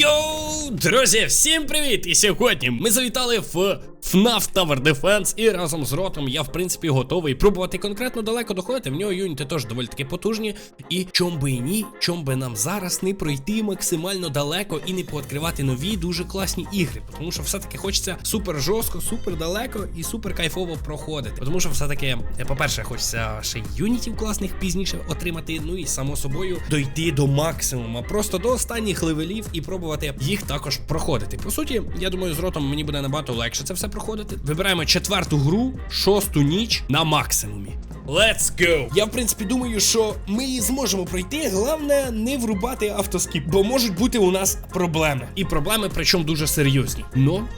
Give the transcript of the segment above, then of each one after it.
Йоу, друзі, всім привіт! І сьогодні ми завітали в FNAF Tower Defense і разом з ротом я, в принципі, готовий пробувати конкретно далеко доходити. В нього юніти теж доволі таки потужні. І чом би і ні, чом би нам зараз не пройти максимально далеко і не пооткривати нові дуже класні ігри. Тому що все-таки хочеться супер жорстко, супер далеко і супер кайфово проходити. Тому що все-таки, по-перше, хочеться ще юнітів класних пізніше отримати. Ну і само собою дойти до максимуму, просто до останніх левелів і пробувати їх також проходити. По суті, я думаю, з ротом мені буде набагато легше це все проходити. Вибираємо четверту гру, шосту ніч на максимумі. Let's go! Я в принципі думаю, що ми її зможемо пройти. Головне не врубати автоскіп, бо можуть бути у нас проблеми. І проблеми, причому дуже серйозні. Но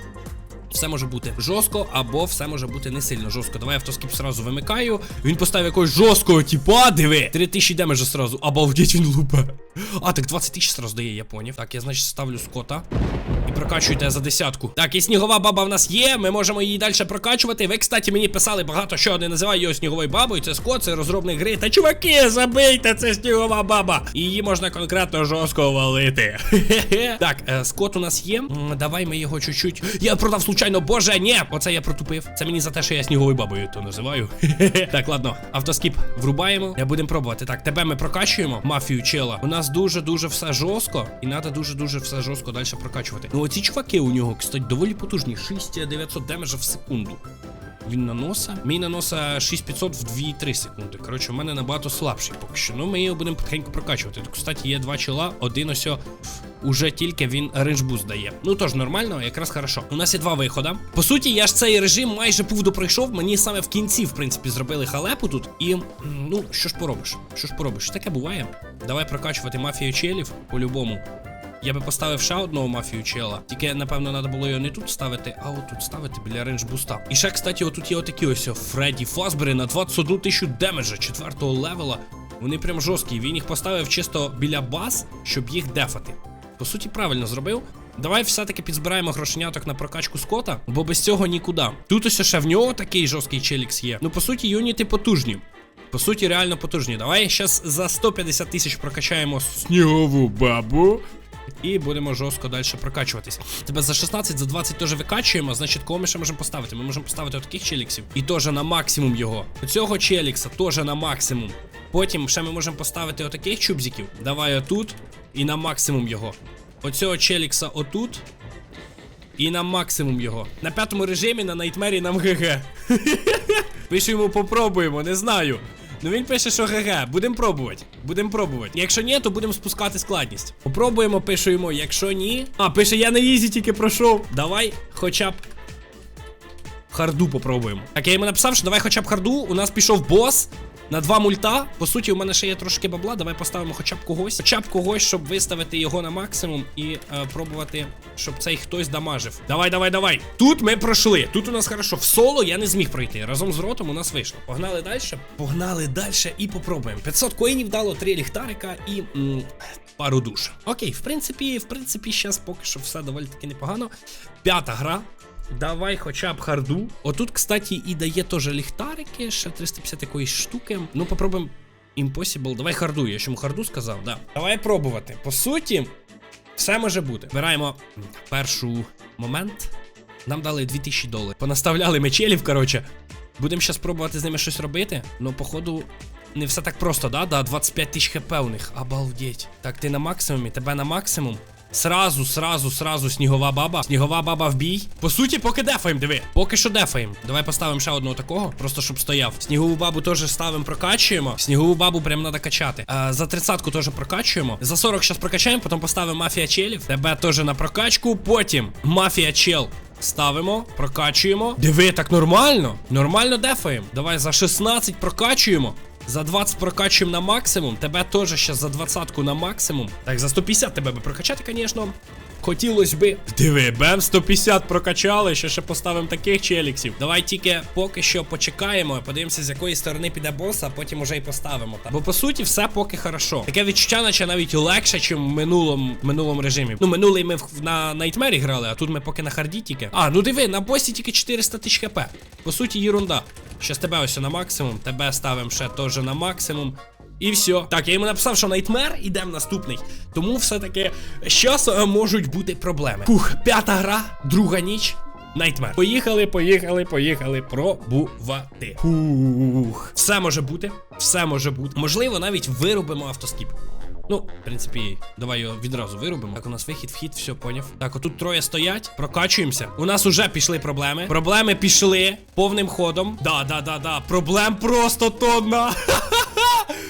все може бути жорстко, або все може бути не сильно жорстко. Давай автоскіп сразу вимикаю. Він поставив якогось жорсткого типа, диви. 3000 демеджа сразу. Обалдеть він лупе. А, так 20 тисяч сразу дає, я поняв. Так, я, значить, ставлю скота. І прокачуйте за десятку. Так, і снігова баба в нас є. Ми можемо її далі прокачувати. Ви, кстати, мені писали багато що не називаю його сніговою бабою. Це скот, це розробник гри. Та чуваки, забийте, це снігова баба. Її можна конкретно жорстко валити. Так, е, скот у нас є. Давай ми його чуть-чуть. Я продав случайно, боже, ні! Оце я протупив. Це мені за те, що я сніговою бабою то називаю. Так, ладно, автоскіп врубаємо. Я будемо пробувати. Так, тебе ми прокачуємо. Мафію чела. У нас дуже-дуже все жорстко. І треба дуже-дуже все жорстко далі прокачувати. Ну оці чуваки у нього, кстати, доволі потужні. 6900 демеджа в секунду. Він наноса. Мій наноса 6500 в 2,3 секунди. Коротше, у мене набагато слабший поки що. Ну, ми його будемо потихеньку прокачувати. Тут, кстати, є два чола, один ось уже тільки він рейндж-буст дає. Ну тож нормально, якраз хорошо. У нас є два виходи. По суті, я ж цей режим майже повду пройшов. Мені саме в кінці, в принципі, зробили халепу тут. І ну, що ж поробиш? Що ж поробиш? Таке буває. Давай прокачувати мафію челів по-любому. Я би поставив ще одного мафію чела. Тільки, напевно, треба було його не тут ставити, а отут ставити біля рейндж буста. І ще, кстати, отут є отакі ось Фредді Фазбери на 21 тисячу демеджа четвертого левела. Вони прям жорсткі. Він їх поставив чисто біля баз, щоб їх дефати. По суті, правильно зробив. Давай все-таки підзбираємо грошеняток на прокачку скота, бо без цього нікуди. Тут ось ще в нього такий жорсткий челікс є. Ну, по суті, юніти потужні. По суті, реально потужні. Давай зараз за 150 тисяч прокачаємо снігову бабу. І будемо жорстко далі прокачуватись. Тебе за 16, за 20 теж викачуємо. Значить, кого ми ще можемо поставити? Ми можемо поставити отаких челіксів. І теж на максимум його. Цього челікса теж на максимум. Потім ще ми можемо поставити отаких чубзиків. Давай отут. І на максимум його. Оцього челікса отут. І на максимум його. На п'ятому режимі на найтмері нам ГГ. Пишемо, попробуємо, не знаю. Ну він пише, що ГГ. Будемо пробувати. Будемо пробувати. Якщо ні, то будемо спускати складність. Попробуємо, пишемо. Якщо ні. А, пише, я на ізі тільки пройшов. Давай хоча б. Харду попробуємо. Так, я йому написав, що давай хоча б харду. У нас пішов бос. На два мульта. По суті, у мене ще є трошки бабла. Давай поставимо хоча б когось. Хоча б когось, щоб виставити його на максимум і е, пробувати, щоб цей хтось дамажив. Давай, давай, давай. Тут ми пройшли. Тут у нас хорошо. В соло я не зміг пройти. Разом з ротом у нас вийшло. Погнали далі. Погнали далі і попробуємо. 500 коїнів дало, 3 ліхтарика і. М Пару душ. Окей, в принципі, в принципі, зараз поки що все доволі таки непогано. П'ята гра. Давай хоча б харду. Отут, кстати, і дає теж ліхтарики, ще 350 якоїсь штуки. Ну, попробуємо Impossible. Давай харду, я ж йому харду сказав, да. Давай пробувати. По суті, все може бути. Вибираємо першу момент. Нам дали 2000 доларів. Понаставляли мечелів, коротше. Будемо зараз пробувати з ними щось робити. Ну, походу, не все так просто, да? Да, 25 тисяч хп у них. Обалдеть. Так, ти на максимумі, тебе на максимум. Сразу, сразу, сразу снігова баба. Снігова баба в бій. По суті, поки дефаєм, диви. Поки що дефаєм. Давай поставимо ще одного такого, просто щоб стояв. Снігову бабу теж ставимо, прокачуємо. Снігову бабу прям треба качати. А, за тридцятку теж прокачуємо. За 40 зараз прокачаємо, потім поставимо мафія челів. Тебе теж на прокачку. Потім мафія чел. Ставимо, прокачуємо. Диви, так нормально. Нормально дефаємо. Давай за 16 прокачуємо. За 20 прокачуємо на максимум. Тебе теж ще за 20 на максимум. Так, за 150 тебе би прокачати, звісно. Хотілося би. Диви, бем 150 прокачали, ще ще поставимо таких челіксів. Давай тільки поки що почекаємо, подивимося, з якої сторони піде бос, а потім уже й поставимо. Та. Бо по суті, все поки хорошо. Таке відчуття, наче навіть легше, ніж в минулому, минулому режимі. Ну, минулий ми на Найтмері грали, а тут ми поки на харді тільки. А, ну диви, на босі тільки 400 тисяч хп. По суті, єрунда. Щас тебе ось на максимум, тебе ставимо ще теж на максимум. І все. Так, я йому написав, що Найтмер в наступний. Тому все-таки щас е, можуть бути проблеми. Фух, п'ята гра, друга ніч. Найтмер. Поїхали, поїхали, поїхали пробувати. Фух. Все може бути. Все може бути. Можливо, навіть виробимо автоскіп. Ну, в принципі, давай його відразу виробимо. Так, у нас вихід, вхід, все поняв. Так, отут троє стоять, прокачуємося. У нас уже пішли проблеми. Проблеми пішли повним ходом. Да, да, да, да. Проблем просто тонна.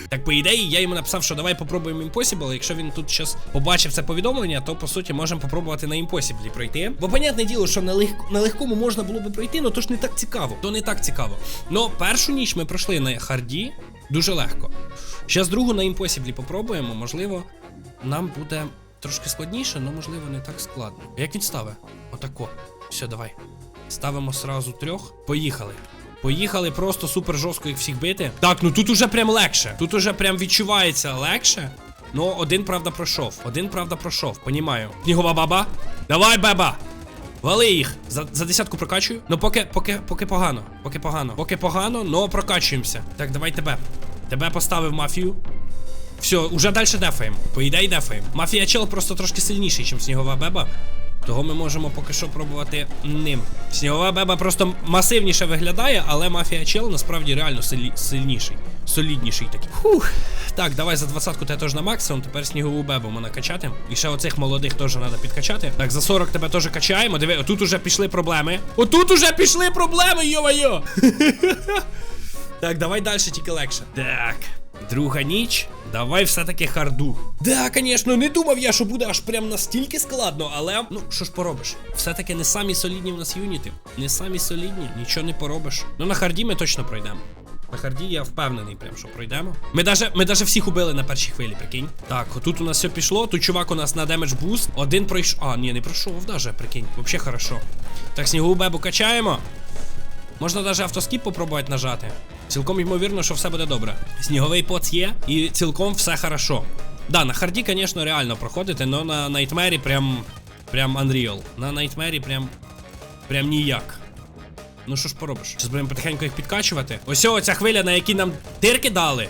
Так, по ідеї, я йому написав, що давай попробуємо Impossible. Якщо він тут щас побачив це повідомлення, то по суті можемо попробувати на Impossible пройти. Бо понятне діло, що на, лег... на легкому можна було би пройти, але то ж не так цікаво. То не так цікаво. Но першу ніч ми пройшли на харді дуже легко. Щас другу на Impossible попробуємо, можливо, нам буде трошки складніше, але можливо не так складно. Як він ставить? Отако. Все, давай. Ставимо сразу трьох. Поїхали. Поїхали просто супер жорстко їх всіх бити. Так, ну тут уже прям легше. Тут уже прям відчувається легше. Ну, один, правда, пройшов. Один, правда, пройшов. Понімаю. Снігова баба. Давай, баба! Вали їх. За, за десятку прокачую. Ну поки, поки, поки погано. Поки погано. Поки погано, но прокачуємося. Так, давай тебе. Тебе поставив мафію. Все, уже далі дефаємо. По ідеї дефаємо. Мафія чел просто трошки сильніший, ніж снігова беба. Того ми можемо поки що пробувати ним. Снігова беба просто масивніше виглядає, але мафія чел насправді реально силі... сильніший. Солідніший такий. Фух. Так, давай за двадцятку тебе теж на максимум. Тепер снігову бебу можна качати. І ще оцих молодих теж треба підкачати. Так, за 40 тебе теж качаємо. Диви, отут уже пішли проблеми. Отут уже пішли проблеми, йо-майо! Так, давай далі, тільки легше. Так. Друга ніч. Давай все-таки харду. Да, звісно, не думав я, що буде аж прям настільки складно, але ну що ж поробиш? Все-таки не самі солідні в нас юніти. Не самі солідні, нічого не поробиш. Ну на харді ми точно пройдемо. На харді я впевнений, прям що пройдемо. Ми даже, ми даже всіх убили на першій хвилі, прикинь. Так, тут у нас все пішло. Тут чувак у нас на демедж буст. Один пройшов. А, ні, не пройшов даже, прикинь. Вообще хорошо. Так, снігову бебу качаємо. Можна навіть автоскіп попробувати нажати. Цілком ймовірно, що все буде добре. Сніговий поц є, і цілком все хорошо. Да, на харді, звісно, реально проходити, але на Найтмері прям. Прям Unreal. На Найтмері прям. Прям ніяк. Ну що ж поробиш? Зараз будемо потихеньку їх підкачувати. Ось оця хвиля, на якій нам дирки дали.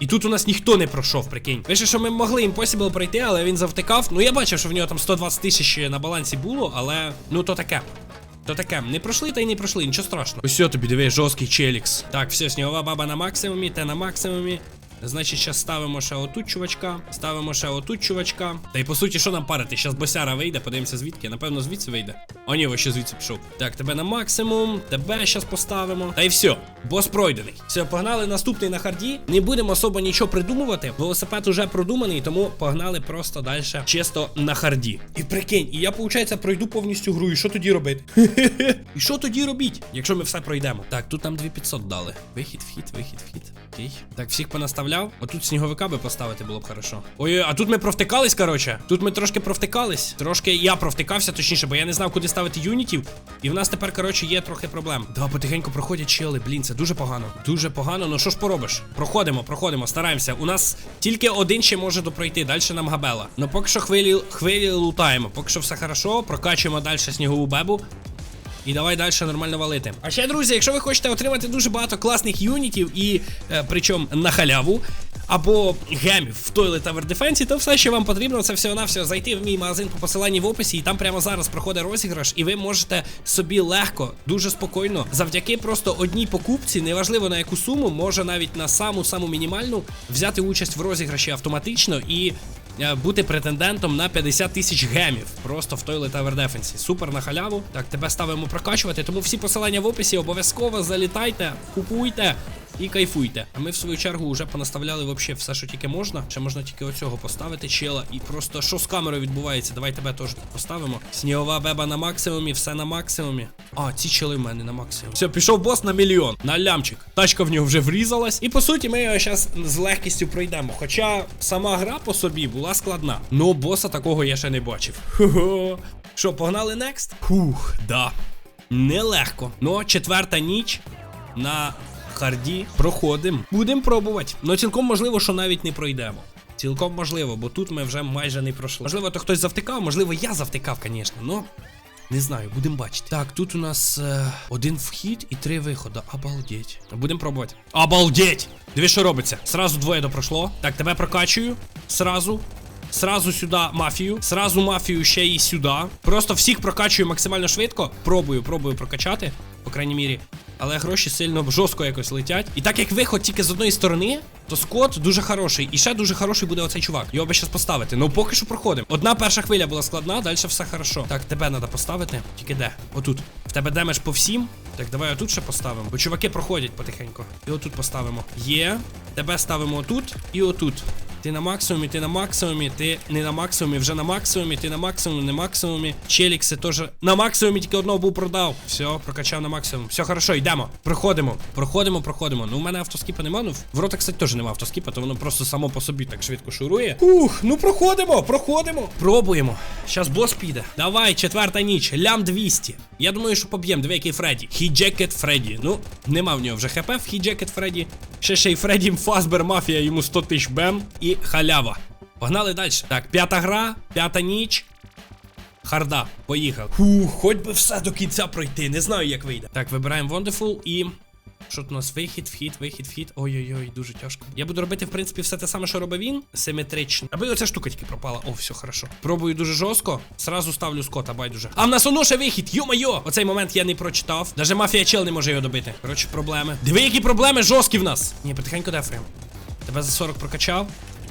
І тут у нас ніхто не пройшов, прикинь. Пише, що ми могли Impossible пройти, але він завтикав. Ну я бачив, що в нього там 120 тисяч на балансі було, але ну то таке. То таке, не пройшли та й не пройшли, нічого страшного. Ось тобі диви, жорсткий челікс. Так, все, снігова баба на максимумі, те на максимумі. Значить, зараз ставимо ще отут чувачка, ставимо ще отут чувачка. Та й по суті, що нам парити? Щас босяра вийде, подивимося звідки. Напевно, звідси вийде. О, ні, ще звідси пішов. Так, тебе на максимум, тебе щас поставимо. Та й все, бос пройдений. Все, погнали наступний на харді. Не будемо особо нічого придумувати. Велосипед уже продуманий, тому погнали просто далі чисто на харді. І прикинь, і я, виходить, пройду повністю гру. І що тоді робити? І що тоді робіть, якщо ми все пройдемо? Так, тут нам 2500 дали. Вихід, вхід, вихід, вхід. Окей. Так, всіх понаставляв. Отут сніговика би поставити було б хорошо. Ой, а тут ми провтикались, коротше. Тут ми трошки провтикались. Трошки я провтикався, точніше, бо я не знав, куди ставити юнітів. І в нас тепер, коротше, є трохи проблем. Да, потихеньку проходять чели. Блін, це дуже погано. Дуже погано. Ну що ж поробиш? Проходимо, проходимо, стараємося. У нас тільки один ще може допройти. Далі нам габела. Ну поки що хвилі, хвилі лутаємо. Поки що все хорошо. Прокачуємо далі снігову бебу. І давай далі нормально валити. А ще, друзі, якщо ви хочете отримати дуже багато класних юнітів і е, причому на халяву. Або гемів в Toilet Tower Defense, то все, що вам потрібно, це всього-навсього зайти в мій магазин по посиланні в описі, і там прямо зараз проходить розіграш, і ви можете собі легко, дуже спокійно, завдяки просто одній покупці, неважливо на яку суму, може навіть на саму саму мінімальну, взяти участь в розіграші автоматично і бути претендентом на 50 тисяч гемів. Просто в той Tower Defense. Супер на халяву. Так, тебе ставимо прокачувати. Тому всі посилання в описі обов'язково залітайте, купуйте. І кайфуйте. А ми в свою чергу вже понаставляли вообще все, що тільки можна. Ще можна тільки оцього поставити, чела. І просто що з камерою відбувається? Давай тебе теж поставимо. Снігова беба на максимумі, все на максимумі. А, ці чели в мене на максимумі. Все, пішов бос на мільйон. На лямчик. Тачка в нього вже врізалась. І по суті, ми його зараз з легкістю пройдемо. Хоча сама гра по собі була складна. Ну, боса такого я ще не бачив. Хо-хо. Що, погнали next? Фух, да. Нелегко. Ну, четверта ніч на харді проходимо. Будемо пробувати. Ну цілком можливо, що навіть не пройдемо. Цілком можливо, бо тут ми вже майже не пройшли. Можливо, то хтось завтикав, можливо, я завтикав, звісно, но Не знаю, будемо бачити. Так, тут у нас е, один вхід і три виходи. Обалдеть. Будемо пробувати. Обалдеть! Диви, що робиться. Сразу двоє допройшло. Так, тебе прокачую. Сразу. Сразу сюди мафію. Сразу мафію ще і сюди. Просто всіх прокачую максимально швидко. Пробую, пробую прокачати, по крайній мірі. Але гроші сильно жорстко якось летять. І так як виход тільки з одної сторони, то скот дуже хороший. І ще дуже хороший буде оцей чувак. Його би зараз поставити. Ну поки що проходимо. Одна перша хвиля була складна, далі все хорошо. Так, тебе треба поставити. Тільки де? Отут. В тебе демедж по всім. Так, давай отут ще поставимо. Бо чуваки проходять потихеньку. І отут поставимо. Є. Тебе ставимо отут і отут. Ти на максимумі, ти на максимумі, ти не на максимумі, вже на максимумі, ти на максимумі, не максимумі. Челікси теж на максимумі, тільки одного був продав. Все, прокачав на максимум. Все хорошо, йдемо. Проходимо. Проходимо, проходимо. Ну, у мене автоскіпа нема. Ну, в рота, кстати, теж нема автоскіпа, то воно просто само по собі так швидко шурує. Ух, ну проходимо, проходимо. Пробуємо. Щас бос піде. Давай, четверта ніч, лям 200. Я думаю, що поб'єм. Диви, який Фредді. Хіджекет Фредді. Ну, нема в нього вже хп в хіджекет Фредді. Ще ще й Фредді Фазбер Мафія, йому 100 тисяч бем і халява. Погнали далі. Так, п'ята гра, п'ята ніч. Харда, поїхав. Фух, хоч би все до кінця пройти. Не знаю, як вийде. Так, вибираємо Wonderful і. Що у нас? Вихід, вхід, вихід, вхід. Ой-ой-ой, дуже тяжко. Я буду робити, в принципі, все те саме, що робив він. Симетрично. Аби оця штука тільки пропала. О, все хорошо. Пробую дуже жорстко. Сразу ставлю скота, байдуже. А в нас оно вихід. Йо-майо! Оцей момент я не прочитав. Даже мафія чел не може його добити. Коротше, проблеми. Диви, які проблеми жорсткі в нас. Ні, потихеньку дефаємо. Тебе за 40 прокачав.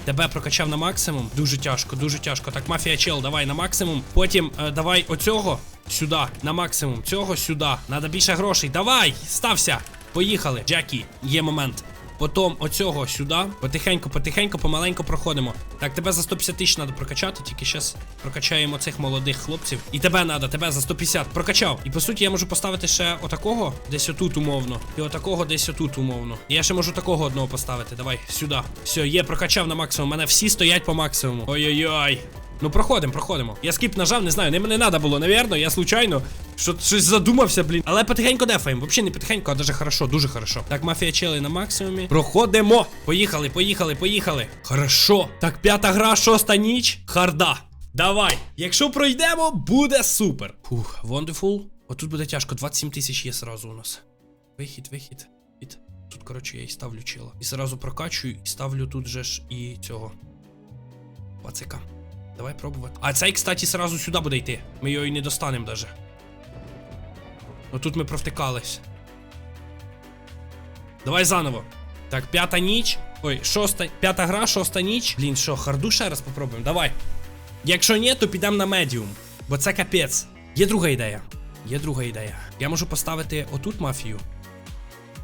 Тебе прокачав на максимум. Дуже тяжко, дуже тяжко. Так, мафія чел, давай на максимум. Потім е, давай оцього сюди, на максимум. Цього сюди. Надо більше грошей. Давай! Стався! Поїхали. Джекі, є момент. Потім оцього сюди. Потихеньку, потихеньку, помаленьку проходимо. Так, тебе за 150 тисяч треба прокачати, тільки зараз прокачаємо цих молодих хлопців. І тебе треба, тебе за 150. Прокачав. І по суті я можу поставити ще отакого, десь отут умовно. І отакого десь отут умовно. І я ще можу такого одного поставити. Давай, сюди. Все, є, прокачав на максимум. У мене всі стоять по максимуму. Ой-ой-ой. Ну, проходимо, проходимо. Я скіп нажав, не знаю, не мене треба було, навірно, я случайно. Що, щось задумався, блін. Але потихеньку дефаємо. Взагалі не потихеньку, а даже хорошо, дуже хорошо. Так, мафія чели на максимумі. Проходимо. Поїхали, поїхали, поїхали. Хорошо. Так, п'ята гра, шоста ніч. Харда. Давай. Якщо пройдемо, буде супер. Фух, wonderful. Отут буде тяжко. 27 тисяч є сразу у нас. Вихід, вихід. Від. Тут, коротше, я і ставлю чела. І сразу прокачую, і ставлю тут же ж і цього. Пацика. Давай пробувати. А цей, кстати, сразу сюди буде йти. Ми його і не достанемо даже. Ну тут ми провтикались. Давай заново. Так, п'ята ніч. Ой, шоста. П'ята гра, шоста ніч. Блін, що, харду ще раз попробуємо. Давай. Якщо ні, то підемо на медіум. Бо це капець. Є друга ідея. Є друга ідея. Я можу поставити отут мафію.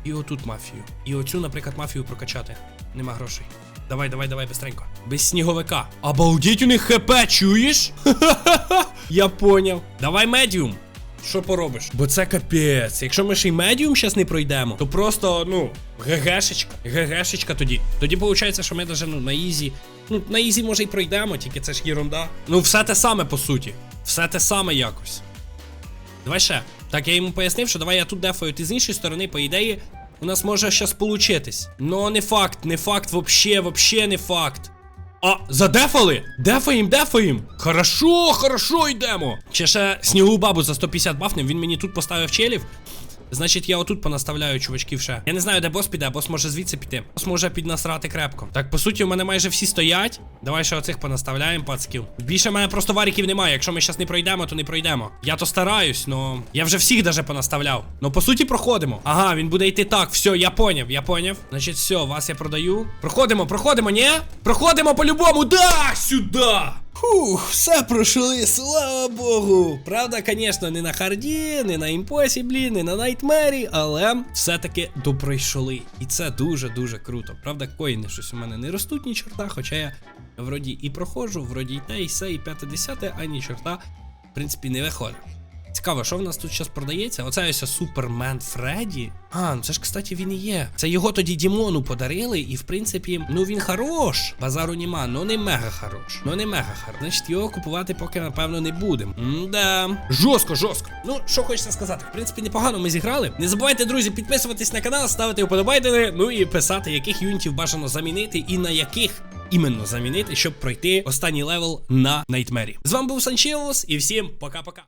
І отут мафію. І оцю, наприклад, мафію прокачати. Нема грошей. Давай, давай, давай, быстренько. Без сніговика. Обалдеть у них хп, чуєш? Я поняв. Давай медіум. Що поробиш? Бо це капець. Якщо ми ще й медіум зараз не пройдемо, то просто, ну, ГГшечка. ГГшечка тоді. Тоді виходить, що ми даже ну, на ізі. Ну, на ізі може й пройдемо, тільки це ж єрунда. Ну, все те саме, по суті. Все те саме якось. Давай ще. Так, я йому пояснив, що давай я тут дефаю, ти з іншої сторони, по ідеї, у нас може щас получитись. Ну, не факт, не факт, вообще, вообще не факт. А, задефали? Дефаєм, дефаєм. Хорошо, хорошо йдемо. Ще ще снігу бабу за 150 бафнем, він мені тут поставив челів. Значить, я отут понаставляю чувачків ще. Я не знаю, де бос піде, бос може звідси піти. Бос може піднасрати крепко. Так, по суті, у мене майже всі стоять. Давай ще оцих понаставляємо, пацків. Більше в мене просто варіків немає. Якщо ми зараз не пройдемо, то не пройдемо. Я то стараюсь, но. Я вже всіх даже понаставляв. Ну, по суті, проходимо. Ага, він буде йти так. Все, я поняв, я поняв. Значить, все, вас я продаю. Проходимо, проходимо, ні? Проходимо по-любому. Да, сюди. Фух, все пройшли, слава Богу. Правда, звісно, не на харді, не на імпосіблі, не на найтмері, але все-таки допройшли. І це дуже-дуже круто. Правда, коїни щось у мене не ростуть ні чорта, хоча я вроді і проходжу, вроді й те, і все, і п'яте, десяте, ані чорта, в принципі, не виходить. Цікаво, що в нас тут зараз продається? Оце ось Супермен Фредді. А, ну це ж, кстати, він і є. Це його тоді Дімону подарили, і в принципі, ну він хорош. Базару нема, ну не мега хорош. Ну не мега хорош. Значить, його купувати поки, напевно, не будемо. Да. Жорстко, жорстко. Ну, що хочеться сказати? В принципі, непогано ми зіграли. Не забувайте, друзі, підписуватись на канал, ставити вподобайдени, ну і писати, яких юнітів бажано замінити і на яких. Іменно замінити, щоб пройти останній левел на Найтмері. З вами був Санчеус, і всім пока-пока.